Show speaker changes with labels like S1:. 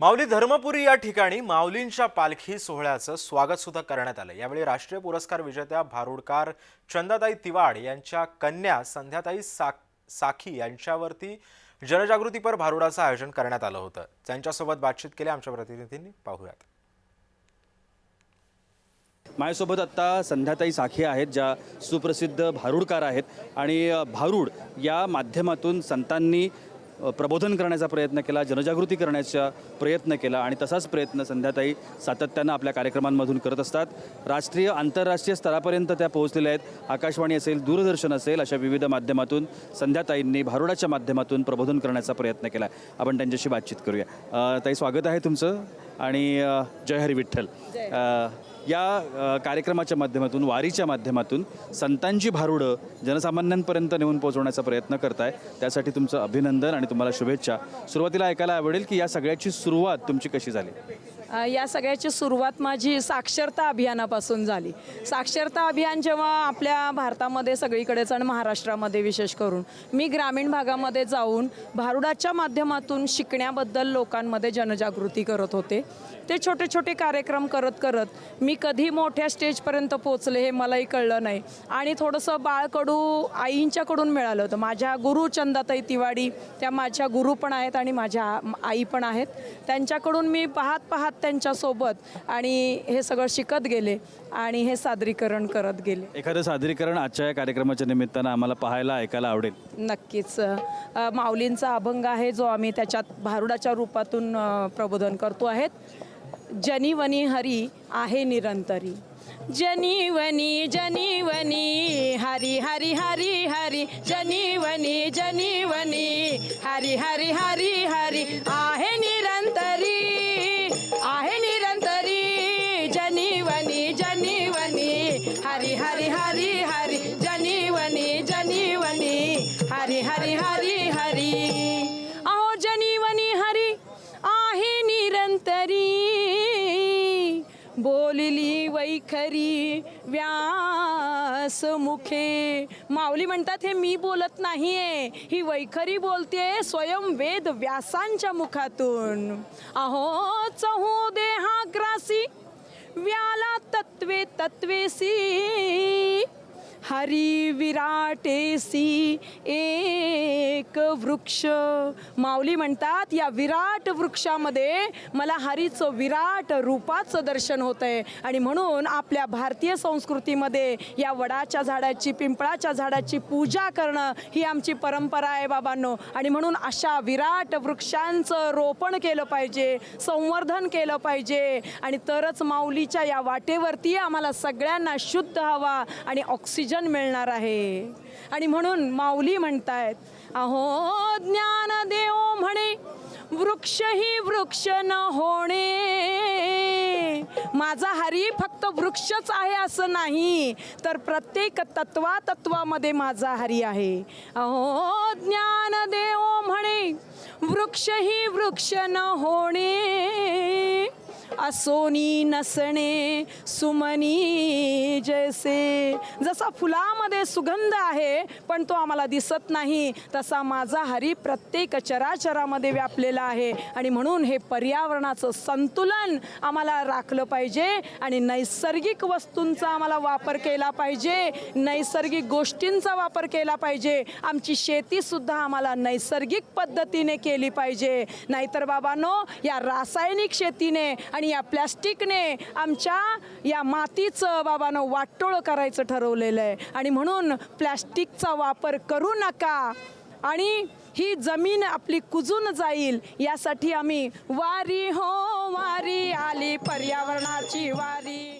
S1: माऊली धर्मपुरी या ठिकाणी माऊलींच्या पालखी सोहळ्याचं स्वागत सुद्धा करण्यात आलं. यावेळी राष्ट्रीय पुरस्कार विजेत्या भारुडकार चंदाताई तिवाड यांच्या कन्या संध्याताई साक साखी यांच्यावरती जनजागृतीपर भारुडाचं आयोजन करण्यात आलं होतं. त्यांच्यासोबत बातचीत केली आमच्या प्रतिनिधींनी. पाहूयात.
S2: माझ्यासोबत आत्ता संध्याताई साखे आहेत ज्या सुप्रसिद्ध भारुडकार आहेत. आणि भारूड भारुड या माध्यमातून संतांनी प्रबोधन करण्याचा प्रयत्न केला जनजागृती करण्याचा प्रयत्न केला आणि तसाच प्रयत्न संध्याताई सातत्यानं आपल्या कार्यक्रमांमधून करत असतात. राष्ट्रीय आंतरराष्ट्रीय स्तरापर्यंत त्या पोहोचलेल्या आहेत. आकाशवाणी असेल दूरदर्शन असेल अशा विविध माध्यमातून संध्याताईंनी भारुडाच्या माध्यमातून प्रबोधन करण्याचा प्रयत्न केला. आपण त्यांच्याशी बातचीत करूया. ताई स्वागत आहे तुमचं आणि जय हरी विठ्ठल. या कार्यक्रमाच्या माध्यमातून वारीच्या माध्यमातून संतांची भारुडं जनसामान्यांपर्यंत नेऊन पोहोचवण्याचा प्रयत्न करताय. त्यासाठी तुमचं अभिनंदन आणि तुम्हाला शुभेच्छा. सुरुवातीला ऐकायला आवडेल की या सगळ्याची सुरुवात तुमची कशी झाली?
S3: या सगळ्याची सुरुवात माझी साक्षरता अभियानापासून झाली. साक्षरता अभियान जेव्हा आपल्या भारतामध्ये सगळीकडेच आणि महाराष्ट्रामध्ये विशेष करून मी ग्रामीण भागामध्ये जाऊन भारुडाच्या माध्यमातून शिकण्याबद्दल लोकांमध्ये जनजागृती करत होते. ते छोटे छोटे कार्यक्रम करत करत मी कधी मोठ्या स्टेजपर्यंत पोचले हे मलाही कळलं नाही. आणि थोडंसं बाळकडू आईंच्याकडून मिळालं होतं. माझ्या गुरु चंदाताई तिवाडी त्या माझ्या गुरु पण आहेत आणि माझ्या आई पण आहेत. त्यांच्याकडून मी पाहत पाहत त्यांच्यासोबत आणि हे सगळं शिकत गेले आणि हे सादरीकरण करत गेले.
S2: एखादं सादरीकरण आजच्या या कार्यक्रमाच्या निमित्तानं आम्हाला पाहायला ऐकायला आवडेल?
S3: नक्कीच. अ, माऊलींचा अभंग आहे जो आम्ही त्याच्यात भारुडाच्या रूपातून अ, प्रबोधन करतो आहेत. जनीवनी हरी आहे निरंतरी. जनीवनी जनीवनी हरी हरी हरी हरी. जनीवनी जनीवनी हरी हरी हरी हरी आहे निरंतरी. हरी हरी हरी हरी। अहो जनीवनी हरी आहे निरंतरी। बोलली वैखरी व्यास मुखे। माऊली म्हणतात हे मी बोलत नाहीये. ही वैखरी बोलते स्वयं वेद व्यासांच्या मुखातून. अहो चहू देहाग्रासी व्याला तत्वे तत्वेसी। हरी विराटेसी एक वृक्ष. माऊली म्हणतात या विराट वृक्षामध्ये मला हरीचं विराट रूपाचं दर्शन होत आहे आणि म्हणून आपल्या भारतीय संस्कृतीमध्ये या वडाच्या झाडाची पिंपळाच्या झाडाची पूजा करणं ही आमची परंपरा आहे बाबांनो. आणि म्हणून अशा विराट वृक्षांचं रोपण केलं पाहिजे संवर्धन केलं पाहिजे. आणि तरच माऊलीच्या या वाटेवरती आम्हाला सगळ्यांना शुद्ध हवा आणि ऑक्सिजन मिळणार आहे. आणि म्हणून माऊली म्हणतायत अहो ज्ञान देव म्हणे वृक्ष ही वृक्ष न होणे. माझा हरी फक्त वृक्षच आहे असं नाही तर प्रत्येक तत्वा तत्वामध्ये माझा हरी आहे. अहो ज्ञान देव म्हणे वृक्ष ही वृक्ष न होणे. असोनी नसणे सुमनी जैसे. जसा फुलामध्ये सुगंध आहे पण तो आम्हाला दिसत नाही तसा माझा हरी प्रत्येक चराचरामध्ये व्यापलेला आहे. आणि म्हणून हे पर्यावरणाचं संतुलन आम्हाला राखलं पाहिजे आणि नैसर्गिक वस्तूंचा आम्हाला वापर केला पाहिजे. नैसर्गिक गोष्टींचा वापर केला पाहिजे. आमची शेतीसुद्धा आम्हाला नैसर्गिक पद्धतीने केली पाहिजे. नाहीतर बाबांनो या रासायनिक शेतीने आणि या प्लॅस्टिकने आमच्या या मातीचं बाबानं वाटोळं करायचं ठरवलेलं आहे. आणि म्हणून प्लॅस्टिकचा वापर करू नका. आणि ही जमीन आपली कुजून जाईल यासाठी आम्ही वारी हो वारी आली पर्यावरणाची वारी.